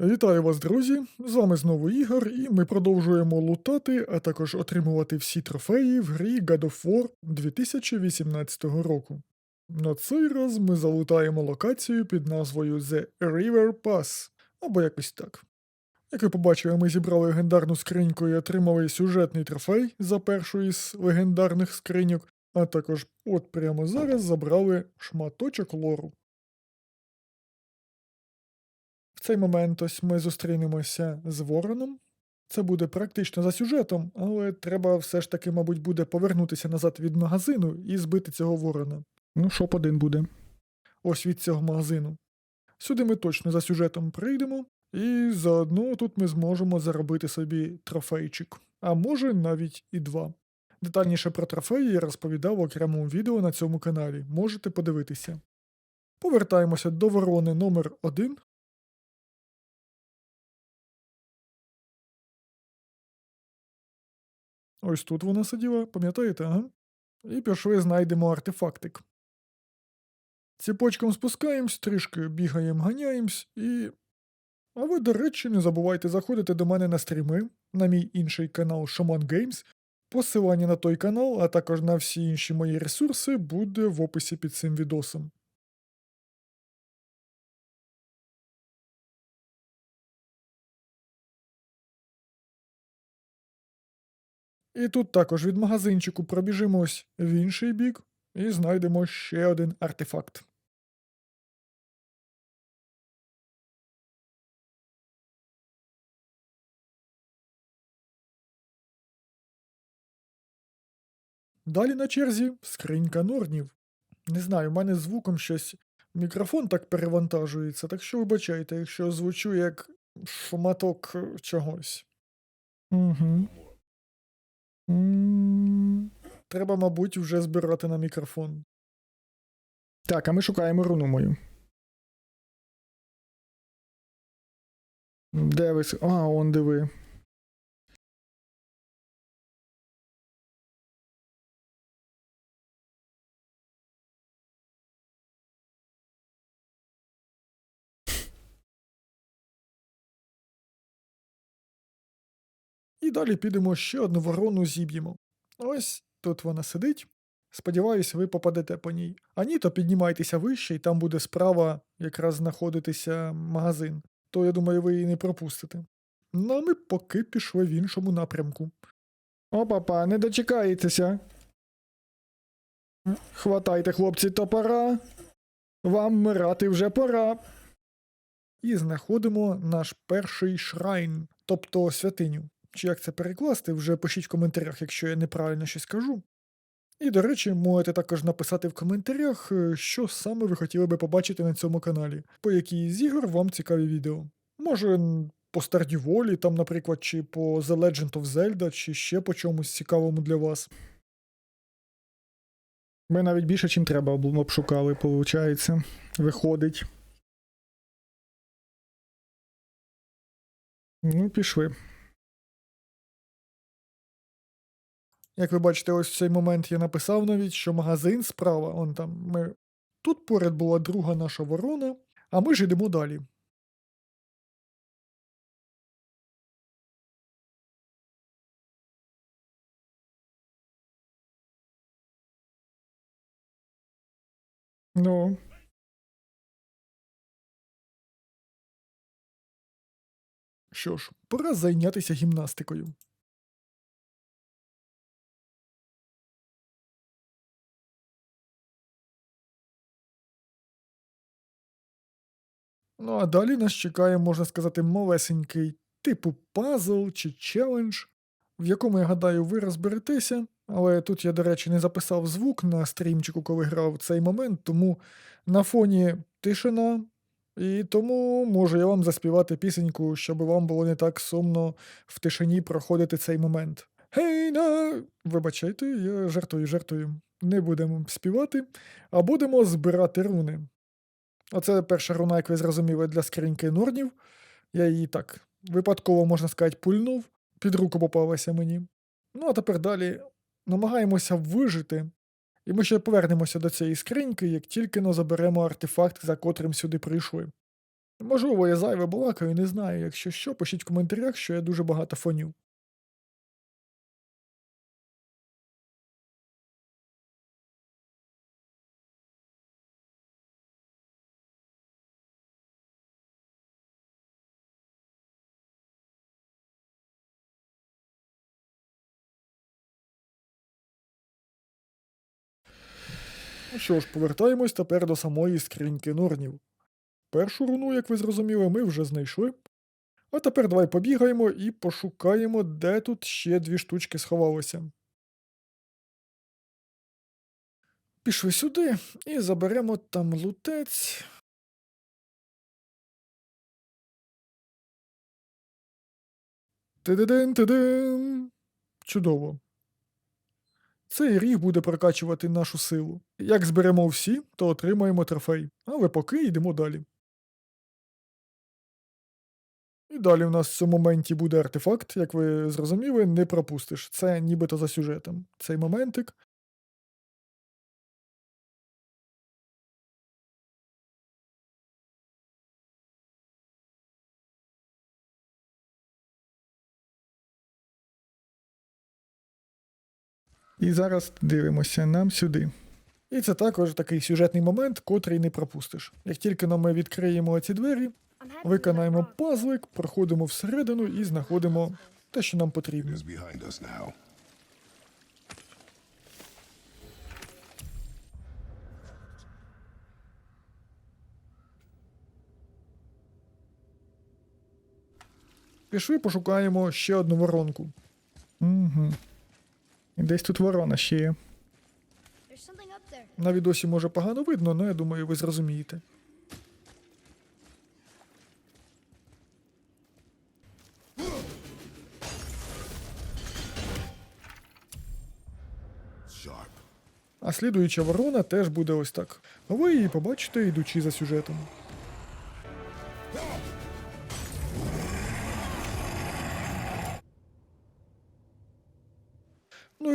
Вітаю вас, друзі! З вами знову Ігор, і ми продовжуємо лутати, а також отримувати всі трофеї в грі God of War 2018 року. На цей раз ми залутаємо локацію під назвою The River Pass, або якось так. Як ви побачили, ми зібрали легендарну скриньку і отримали сюжетний трофей за першу із легендарних скриньок, а також от прямо зараз забрали шматочок лору. Цей момент ось ми зустрінемося з Вороном. Це буде практично за сюжетом, але треба все ж таки, мабуть, буде повернутися назад від магазину і збити цього ворона. Ну, шоп один буде. Ось від цього магазину. Сюди ми точно за сюжетом прийдемо, і заодно тут ми зможемо заробити собі трофейчик, а може навіть і два. Детальніше про трофеї я розповідав в окремому відео на цьому каналі, можете подивитися. Повертаємося до ворони номер 1 Ось тут вона сиділа, пам'ятаєте, ага? І пішли знайдемо артефактик. Ціпочком спускаємось, трішки бігаємо, ганяємось і. А ви, до речі, не забувайте заходити до мене на стріми, на мій інший канал Shaman Games. Посилання на той канал, а також на всі інші мої ресурси буде в описі під цим відосом. І тут також від магазинчику пробіжимось в інший бік і знайдемо ще один артефакт. Далі на черзі скринька норнів. Не знаю, в мене звуком щось мікрофон так перевантажується, так що вибачайте, якщо звучу як шматок чогось. Угу. Треба, мабуть, вже збирати на мікрофон. Так, а ми шукаємо руну мою. Де ви? А, он диви. І далі підемо ще одну ворону зіб'ємо. Ось тут вона сидить. Сподіваюсь, ви попадете по ній. А ні, то піднімайтеся вище, і там буде справа якраз знаходитися магазин. То я думаю, ви її не пропустите. Ну, а ми поки пішли в іншому напрямку. О, папа, не дочекаєтеся. Хватайте, хлопці, топора. Вам вмирати вже пора. І знаходимо наш перший шрайн, тобто святиню. Чи як це перекласти, вже пишіть в коментарях, якщо я неправильно щось кажу. І, до речі, можете також написати в коментарях, е, що саме ви хотіли би побачити на цьому каналі, по якій з ігор вам цікаві відео. Може, по Valley, там, наприклад, чи по The Legend of Zelda, чи ще по чомусь цікавому для вас. Ми навіть більше, чим треба обшукали, виходить. Виходить. Ну, пішли. Як ви бачите, ось в цей момент я написав навіть, що магазин справа, он там ми. Тут поряд була друга наша ворона, а ми ж йдемо далі. Ну. Що ж, пора зайнятися гімнастикою. Ну а далі нас чекає, можна сказати, малесенький типу пазл чи челендж, в якому, я гадаю, ви розберетеся. Але тут я, до речі, не записав звук на стрімчику, коли грав цей момент, тому на фоні тишина. І тому можу я вам заспівати пісеньку, щоб вам було не так сумно в тишині проходити цей момент. Гей на. Вибачайте, я жартую, жартую. Не будемо співати, а будемо збирати руни. Оце перша руна, як ви зрозуміли, для скриньки норнів. Я її так випадково, можна сказати, пульнув, під руку попалася мені. Ну, а тепер далі намагаємося вижити. І ми ще повернемося до цієї скриньки, як тільки но заберемо артефакт, за котрим сюди прийшли. Можливо, я зайве балакаю, не знаю. Якщо що, пишіть в коментарях, що я дуже багато фоню. Що ж, повертаємось тепер до самої скриньки норнів. Першу руну, як ви зрозуміли, ми вже знайшли. А тепер давай побігаємо і пошукаємо, де тут ще дві штучки сховалися. Пішли сюди і заберемо там лутець. Тидидин, тидин. Чудово. Цей ріг буде прокачувати нашу силу. Як зберемо всі, то отримаємо трофей. Але поки йдемо далі. І далі в нас в цьому моменті буде артефакт, як ви зрозуміли, не пропустиш. Це нібито за сюжетом. Цей моментик. І зараз дивимося нам сюди. І це також такий сюжетний момент, котрий не пропустиш. Як тільки ми відкриємо ці двері, виконаємо пазлик, проходимо всередину і знаходимо те, що нам потрібно. Пішли, пошукаємо ще одну воронку. Угу. Десь тут ворона ще є. На відосі може погано видно, але я думаю, ви зрозумієте. А слідуюча ворона теж буде ось так. А ви її побачите, йдучи за сюжетом.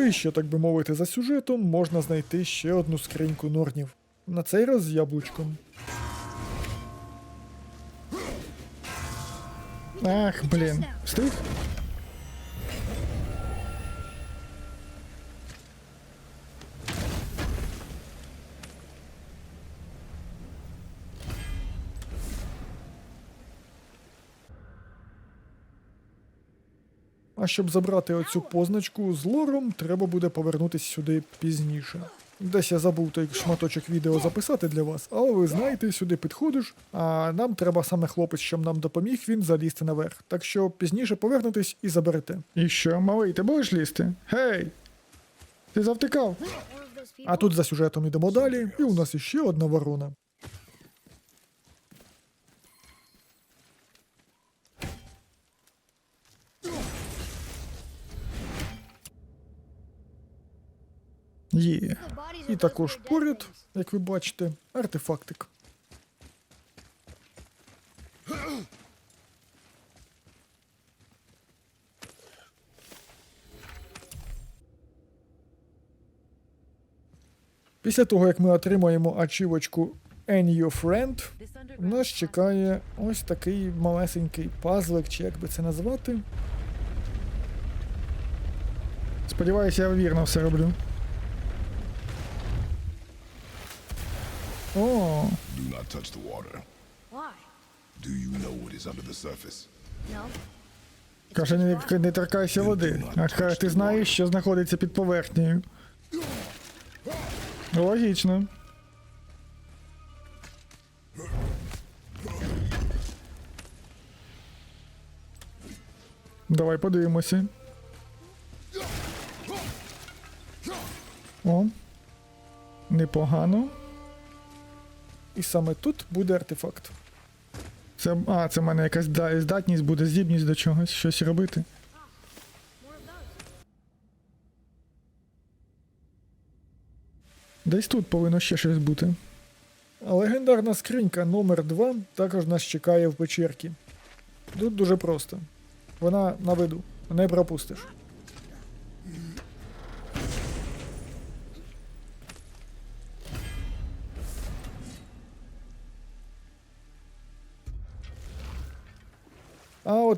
Ну ще, так би мовити, за сюжетом можна знайти ще одну скриньку норнів. На цей раз з яблучком. Ах, блін. Встиг? Щоб забрати оцю позначку з лором, треба буде повернутися сюди пізніше. Десь я забув той шматочок відео записати для вас, але ви знаєте, сюди підходиш, а нам треба саме хлопець, щоб нам допоміг він залізти наверх. Так що пізніше повернетесь і заберете. І що, малий, ти будеш лізти? Гей! Ти завтикав? А тут за сюжетом йдемо далі, і у нас іще одна ворона. Є. І також поряд, як ви бачите, артефактик. Після того, як ми отримаємо ачівочку Any Your Friend, нас чекає ось такий малесенький пазлик, чи як би це назвати. Сподіваюся, я вірно все роблю. О, Do not touch the water. Why? Do you know what is under the surface? No. каже, не, не торкайся води. А ти знаєш, що знаходиться під поверхнею. Логічно. Давай подивимося. О. Непогано. І саме тут буде артефакт. Це, а, це в мене якась здатність буде, здібність до чогось, щось робити. Десь тут повинно ще щось бути. Легендарна скринька номер 2 також нас чекає в печерці. Тут дуже просто. Вона на виду, не пропустиш.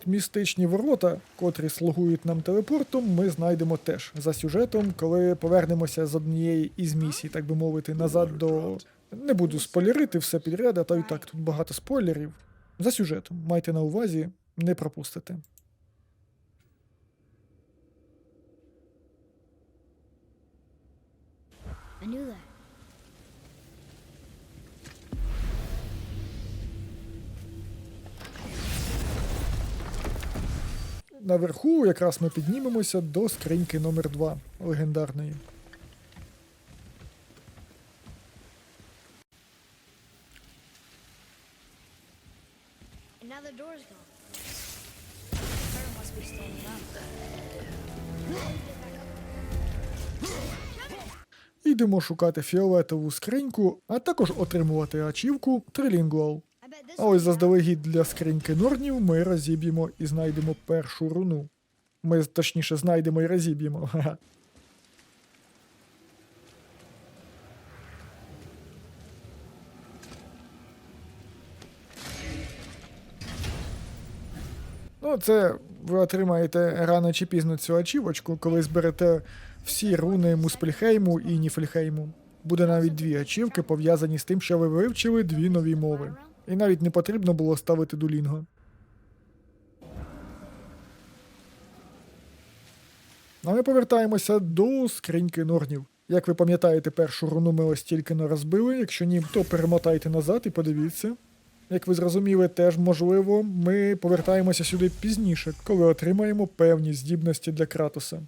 От містичні ворота, котрі слугують нам телепортом, ми знайдемо теж за сюжетом, коли повернемося з однієї із місій, так би мовити, назад до. Не буду спойлерити все підряд, а то і так тут багато спойлерів. За сюжетом. Майте на увазі, не пропустите. I knew that. Наверху якраз ми піднімемося до скриньки номер 2 легендарної. Ідемо шукати фіолетову скриньку, а також отримувати ачівку Трилінгуал. А ось заздалегідь для скриньки Норнів ми розіб'ємо і знайдемо першу руну. Ми точніше знайдемо і розіб'ємо. Ну, це ви отримаєте рано чи пізно цю ачівочку, коли зберете всі руни Муспельхейму і Ніфельхейму. Буде навіть дві ачівки, пов'язані з тим, що ви вивчили дві нові мови. І навіть не потрібно було ставити дулінго. А ми повертаємося до скриньки норнів. Як ви пам'ятаєте, першу руну ми ось тільки не розбили. Якщо ні, то перемотайте назад і подивіться. Як ви зрозуміли, теж можливо, ми повертаємося сюди пізніше, коли отримаємо певні здібності для Кратоса.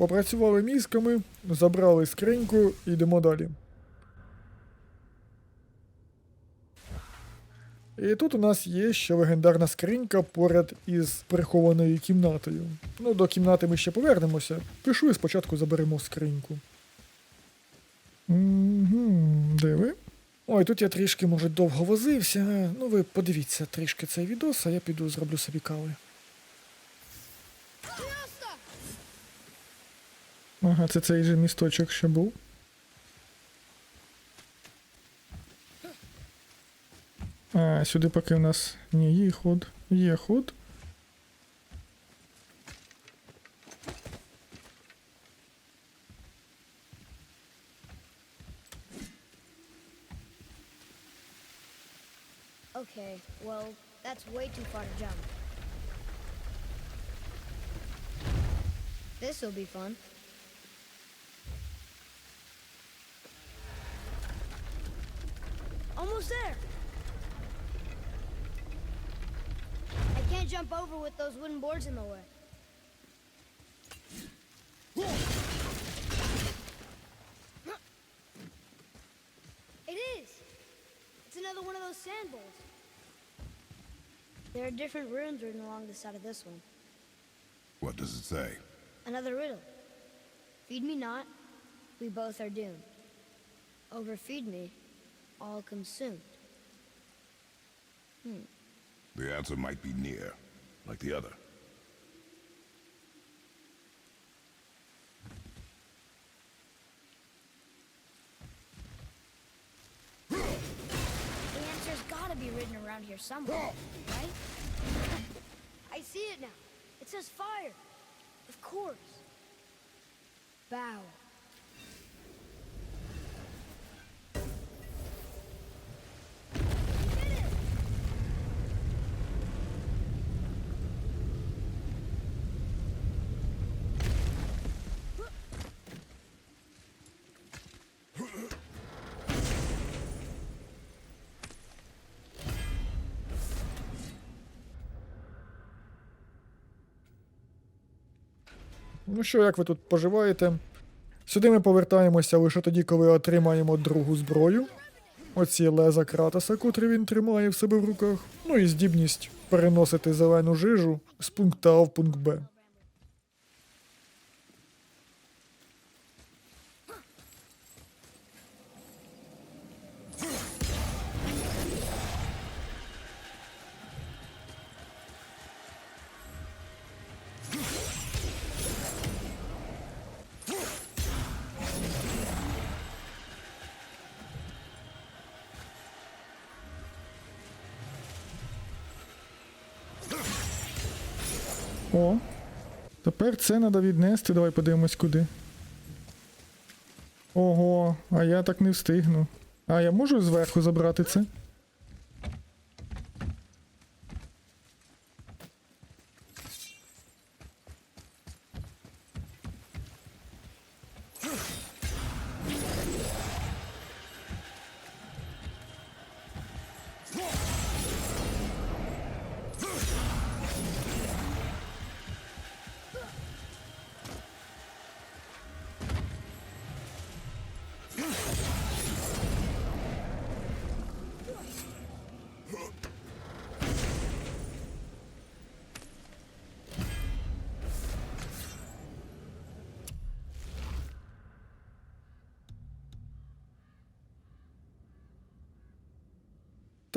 Попрацювали мізками, забрали скриньку, йдемо далі. І тут у нас є ще легендарна скринька поряд із прихованою кімнатою. Ну, до кімнати ми ще повернемося. Пішли спочатку заберемо скриньку. Угу, де ви? Ой, тут я трішки, може, довго возився. Ну, ви подивіться трішки цей відос, а я піду зроблю собі кави. Ага, це цей же місточок, що був. А, сюди поки в нас. Ні, є ход. Є ход. Okay, well, that's way too far to jump. This'll be fun. Boards in the way. It is. It's another one of those sand bowls. There are different runes written along the side of this one. What does it say? Another riddle. Feed me not, we both are doomed. Overfeed me, all consumed. Hmm. The answer might be near, like the other. The answer's gotta be written around here somewhere, right? I see it now. It says fire. Of course. Bow. Ну що, як ви тут поживаєте? Сюди ми повертаємося лише тоді, коли отримаємо другу зброю. Оці леза Кратоса, котрі він тримає в себе в руках. Ну і здібність переносити зелену жижу з пункту А в пункт Б. О. Тепер це треба віднести. Давай подивимось куди. Ого, а я так не встигну. А я можу зверху забрати це?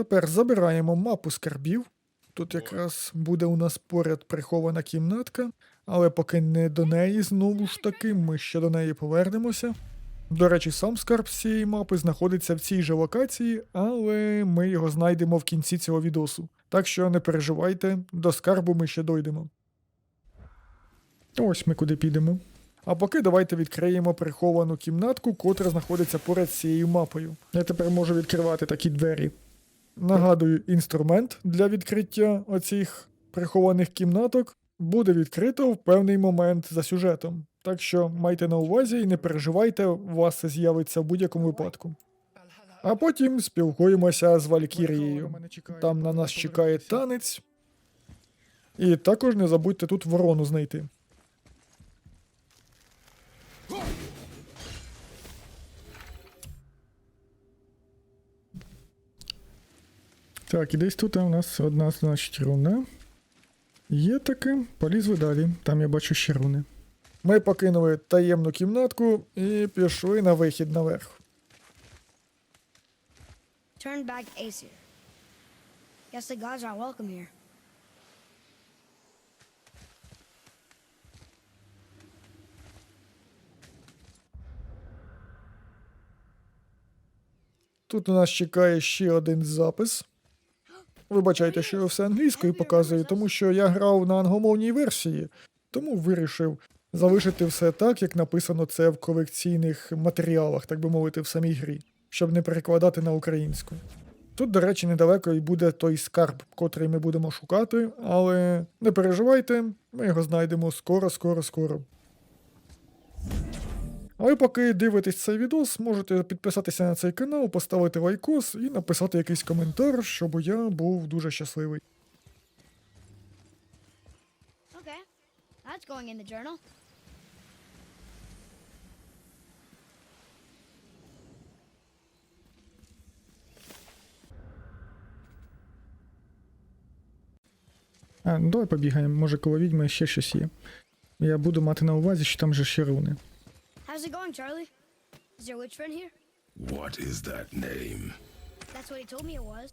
Тепер забираємо мапу скарбів. Тут якраз буде у нас поряд прихована кімнатка, але поки не до неї знову ж таки, ми ще до неї повернемося. До речі, сам скарб з цієї мапи знаходиться в цій же локації, але ми його знайдемо в кінці цього відосу. Так що не переживайте, до скарбу ми ще дойдемо. Ось ми куди підемо. А поки давайте відкриємо приховану кімнатку, котра знаходиться поряд з цією мапою. Я тепер можу відкривати такі двері. Нагадую, інструмент для відкриття оцих прихованих кімнаток буде відкрито в певний момент за сюжетом. Так що майте на увазі і не переживайте, у вас це з'явиться в будь-якому випадку. А потім спілкуємося з Валькірією. Там на нас чекає танець. І також не забудьте тут ворону знайти. Так, і десь тут у нас одна, значить, руна. Є таке, полізли далі. Там я бачу ще руни. Ми покинули таємну кімнатку і пішли на вихід наверх. Turn back Aesir. Guess the gods aren't welcome here. Тут у нас чекає ще один запис. Вибачайте, що я все англійською показую, тому що я грав на англомовній версії, тому вирішив залишити все так, як написано це в колекційних матеріалах, так би мовити, в самій грі, щоб не перекладати на українську. Тут, до речі, недалеко і буде той скарб, котрий ми будемо шукати, але не переживайте, ми його знайдемо скоро, скоро, скоро. А ви поки дивитесь цей відос, можете підписатися на цей канал, поставити лайкос і написати якийсь коментар, щоб я був дуже щасливий. Okay, that's going in the journal. А, давай побігаємо, може коло відьми ще щось є. Я буду мати на увазі, що там же ще руни. How's it going, Charlie? Is your witch friend here? What is that name? That's what he told me it was.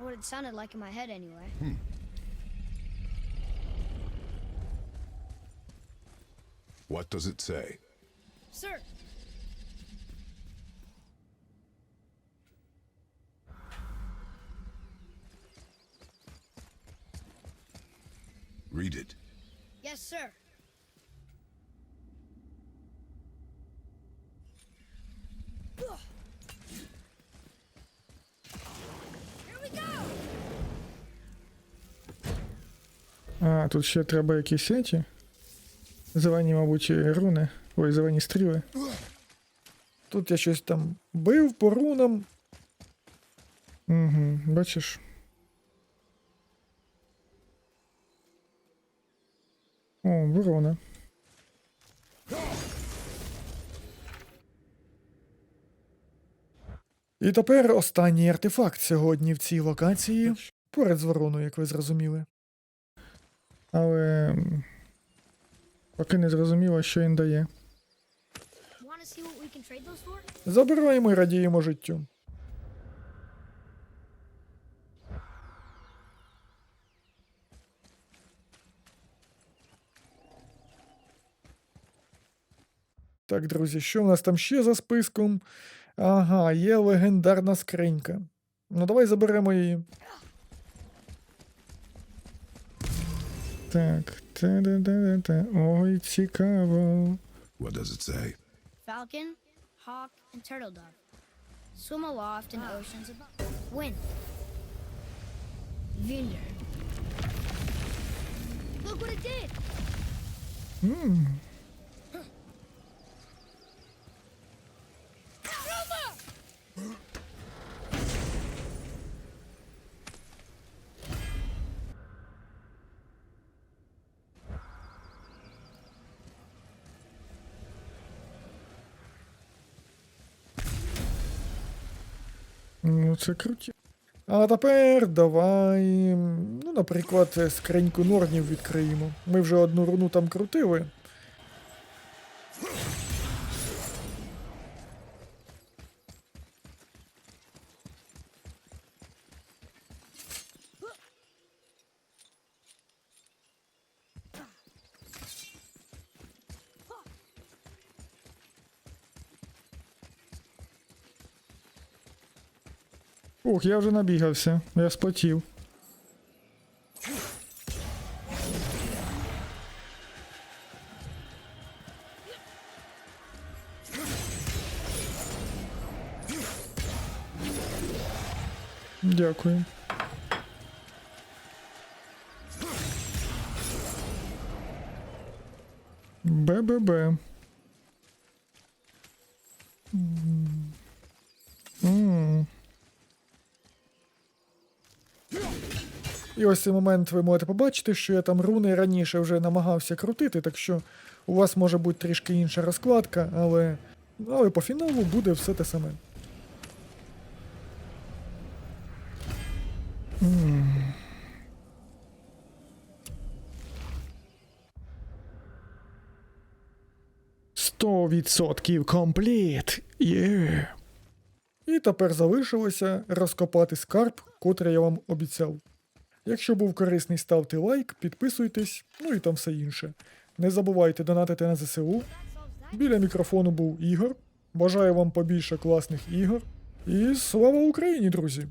What it sounded like in my head, anyway. Hmm. What does it say? Sir, Read it. yes, sir. Here we go! А, тут ще треба якісь сеті. Зелені, мабуть, руни. Ой, зелені стріли. Тут я щось там бив по рунам. Угу, бачиш. О, ворона. І тепер останній артефакт сьогодні в цій локації, поряд з вороною, як ви зрозуміли. Але. Поки не зрозуміло, що він дає. Забираємо і радіємо життю. Так, друзі, що в нас там ще за списком? Ага, є легендарна скринька. Ну, давай заберемо її. Так. Та-да-да-да-да. Ой, цікаво. What does it say? Falcon, hawk, and turtle dove. Swim aloft in oceans above. Wind. Vinder. Look what it did! Ну, це круті. А тепер давай, ну, наприклад, скриньку норнів відкриємо. Ми вже одну руну там крутили. Ух, я вже набігався, я спотів. Дякую. БББ. І ось цей момент ви можете побачити, що я там руни раніше вже намагався крутити, так що у вас може бути трішки інша розкладка, але, але по фіналу буде все те саме. Сто відсотків компліт. Є. І тепер залишилося розкопати скарб, котрий я вам обіцяв. Якщо був корисний, ставте лайк, підписуйтесь, ну і там все інше. Не забувайте донатити на ЗСУ. Біля мікрофону був Ігор. Бажаю вам побільше класних ігор. І слава Україні, друзі!